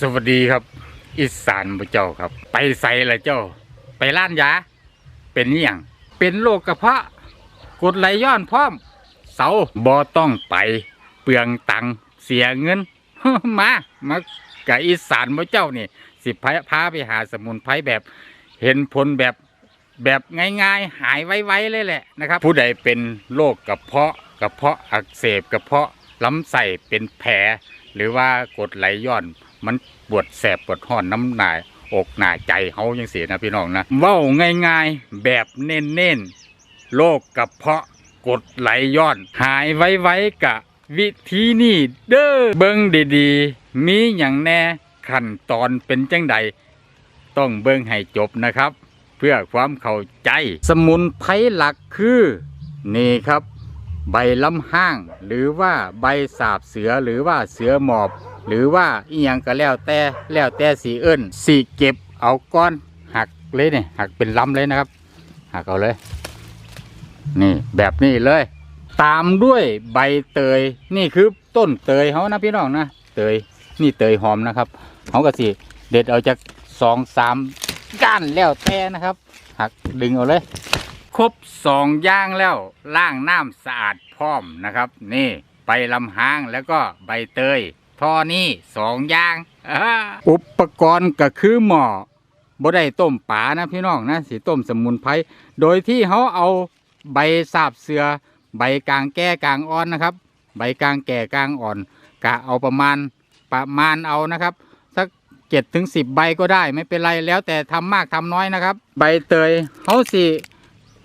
สวัสดีครับ อีสานพระเจ้าครับ ไปใส่ละเจ้า ไปร้านยา เป็นอย่างเป็นโรคกระเพาะกดไหลย้อนพร้อม เสาบอต้องไปเปลืองตังเสียเงิน มามากับอีสานพระเจ้านี่สิพพาไปหาสมุนไพรแบบเห็นผลแบบแบบง่ายๆ หายไวๆเลยแหละนะครับ ผู้ใดเป็นโรคกระเพาะกระเพาะอักเสบกระเพาะลำไส้เป็นแผลหรือว่ากดไหลย้อน มันปวดแสบปวดห้อนน้ำหนายอกหนาใจเฮายังเสียนะพี่น้องนะเว้าง่ายๆแบบเน้นๆโรคกระเพาะกดไหลย้อน หายไวๆกะ วิธีนี้เด้อเบิ่งดีๆ มีอย่างแน่ขั้นตอนเป็นจังใด ต้องเบิ่งให้จบนะครับ เพื่อความเข้าใจ สมุนไพรหลักคือ นี่ครับ ใบลำห้าง หรือว่าใบสาบเสือหรือว่าเสือหมอบ หรือว่าอีหยังก็แล้วแต่แล้วแต่สีเอิ้นสีเก็บเอาก้อนหักเลยเนี่ยหักเป็นลำเลยนะครับ หักเอาเลย นี่แบบนี้เลย ตามด้วยใบเตยนี่คือต้นเตยเขานะพี่น้องนะเตยนี่เตยหอมนะครับเขาก็สิเด็ดเอาจากสองสามก้านแล้วแต่นะครับ หักดึงเอาเลย ครบสองย่างแล้วล้างน้ำสะอาดพร้อมนะครับ นี่ใบลำหางแล้วก็ใบเตย ท่อนี้สองอย่างอุปกรณ์ก็คือหม้อบ่ได้ต้มป่านะพี่น้องนะสิต้มสมุนไพรโดยที่เขาเอาใบสาบเสือ ใบกลางแก้กลางอ่อนนะครับ ใบกลางแก่กลางอ่อนกะเอาประมาณประมาณเอานะครับ สักเจ็ดถึงสิบใบก็ได้ไม่เป็นไรแล้วแต่ทำมากทำน้อยนะครับ ใบเตยเขาสิ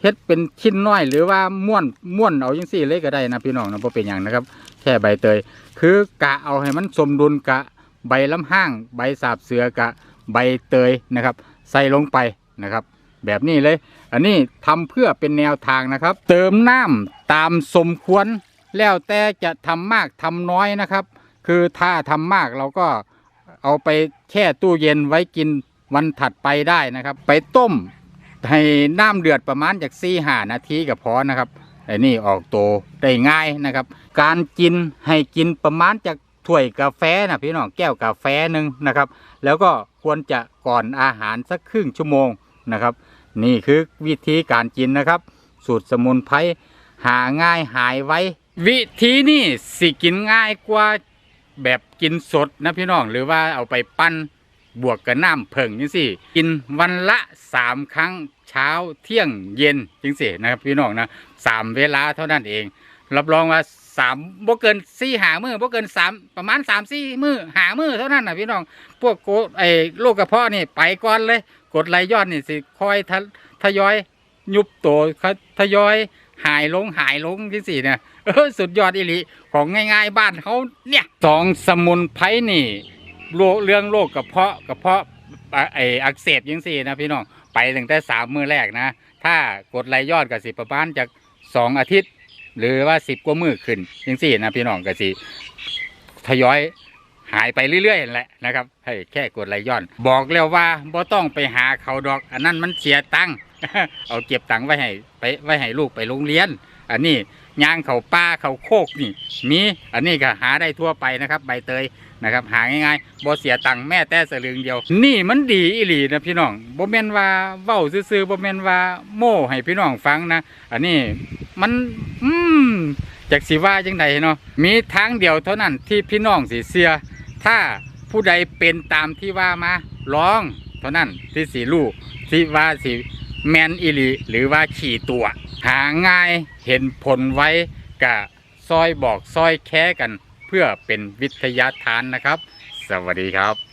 เฮ็ดเป็นชิ้นน้อยหรือว่าม้วนม้วนเอาจังสี่เลยก็ได้นะพี่น้องนะเพราะเป็นอย่างนะครับ แค่ใบเตย คือกะเอาให้มันสมดุลกะใบลำห้าง ใบสาบเสือกะใบเตยนะครับ ใส่ลงไปนะครับ แบบนี้เลย อันนี้ทำเพื่อเป็นแนวทางนะครับ เติมน้ำตามสมควร แล้วแต่จะทำมากทำน้อยนะครับ คือถ้าทำมากเราก็เอาไปแช่ตู้เย็นไว้กินวันถัดไปได้นะครับ ไปต้มให้น้ำเดือดประมาณจากสี่หานาทีก็พอนะครับ ไอ้นี่ออกโตได้ง่ายนะครับ การกินให้กินประมาณจากถ้วยกาแฟนะพี่น้องแก้วกาแฟหนึ่งนะครับ แล้วก็ควรจะก่อนอาหารสักครึ่งชั่วโมงนะครับ นี่คือวิธีการกินนะครับ สูตรสมุนไพรหาง่ายหายไววิธีนี้สิกินง่ายกว่าแบบกินสดนะพี่น้องหรือว่าเอาไปปั้นบวกกับน้ำเผิงจังสิกินวันละสามครั้งเช้าเที่ยงเย็นจังสินะครับพี่น้องนะ สามเวลาเท่านั้นเอง รับรองว่าสามบ่เกินสี่หามือบ่เกินสามประมาณสามสี่มือหามือเท่านั้นนะพี่น้อง พวกโกไอ้โรคกระเพาะนี่ไปก่อนเลย กดไหลย้อนนี่สิคอยทะทยอย ยุบตัวเขาทยอยหายลงหายลงที่สี่เนี่ยเออสุดยอดอิลิของง่าย ๆ บ้านเขาเนี่ยสองสมุนไพรนี่โรคเรื่องโรคกระเพาะกระเพาะไออักเสบยังสี่นะพี่น้องไปตั้งแต่สามมือแรกนะ ถ้ากดไหลย้อนกับสิประมาณจาก สองอาทิตย์ หรือว่าสิบกว่ามือขึ้นยังสี่นะพี่น้องก็สิทยอยหายไปเรื่อยๆแหละนะครับ ให้แค่กดไหลย้อน บอกแล้วว่าบ่ต้องไปหาเขาดอก อันนั้นมันเสียตังค์ เอาเก็บตังค์ไว้ให้ไปไว้ให้ลูกไปโรงเรียน อันนี้ยางเขาป้าเขาโคกนี่ มีอันนี้ก็หาได้ทั่วไปนะครับใบเตยนะครับ หาง่ายๆบ่เสียตังค์แม่แต่สลึงเดียว นี่มันดีอีหลีนะพี่น้องบ่แม่นว่าเว้าซื่อๆบ่แม่นว่าโม่ให้พี่น้องฟังนะ อันนี้มันอืมจากสิว่าจังใดเนาะมีทางเดียวเท่านั้นที่พี่น้องสิเสียถ้า ผู้ใดเป็นตามที่ว่ามาร้อง เท่านั้นที่สีลูกที่ว่าสีแมนอิลีหรือว่าขี่ตัว หาง่ายเห็นผลไว้กะซอยบอกซอยแค่กัน เพื่อเป็นวิทยาทานนะครับ สวัสดีครับ